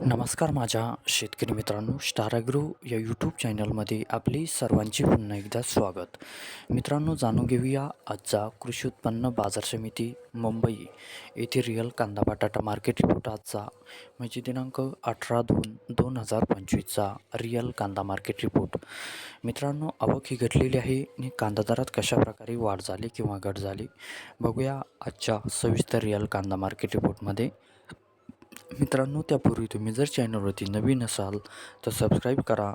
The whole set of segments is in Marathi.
नमस्कार माझ्या शेतकरी मित्रांनो स्टाराग्रो या यूट्यूब चॅनलमध्ये आपली सर्वांचे पुन्हा एकदा स्वागत. मित्रांनो जाणून घेऊया आजचा कृषी उत्पन्न बाजार समिती मुंबई येथे रिअल कांदा बटाटा मार्केट रिपोर्ट आजचा. म्हणजे दिनांक अठरा दोन दोन हजार पंचवीसचा रिअल कांदा मार्केट रिपोर्ट मित्रांनो आवक ही घटलेली आहे आणि कांदा दरात कशाप्रकारे वाढ झाली किंवा घट झाली बघूया आजच्या सविस्तर रिअल कांदा मार्केट रिपोर्टमध्ये मित्रांनो त्यापूर्वी तुम्ही जर चॅनलवरती नवीन असाल तर सबस्क्राईब करा.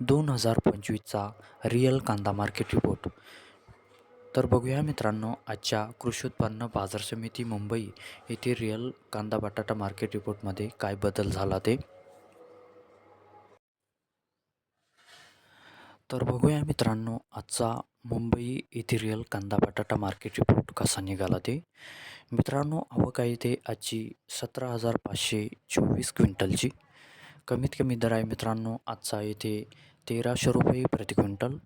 दोन हजार पंचवीसचा रिअल कांदा मार्केट रिपोर्ट. तर बघूया मित्रांनो आजच्या कृषी उत्पन्न बाजार समिती मुंबई येथे रिअल कांदा बटाटा मार्केट रिपोर्टमध्ये काय बदल झाला ते? तर बघूया मित्रांनो आजचा मुंबई येथे रिअल कांदा बटाटा मार्केट रिपोर्ट कसा निघाला ते? मित्रांनो आवक आहे ते आजची सतरा हजार पाचशे चोवीस क्विंटलची. कमीत कमी दर आहे मित्रांनो आजचा येथे तेराशे रुपये प्रति क्विंटल.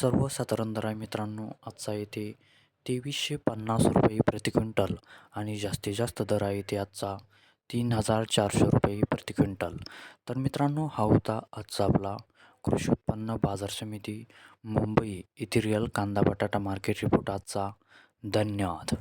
सर्वसाधारण दर आहे मित्रांनो आजचा येथे तेवीसशे पन्नास रुपये प्रति क्विंटल आणि जास्तीत जास्त दर आहे ते आजचा तीन हजार चारशे रुपये प्रति क्विंटल. तर मित्रांनो हा होता आजचा आपला कृषी उत्पन्न बाजार समिती मुंबई येथे रिअल कांदा बटाटा मार्केट रिपोर्ट आजचा. धन्यवाद.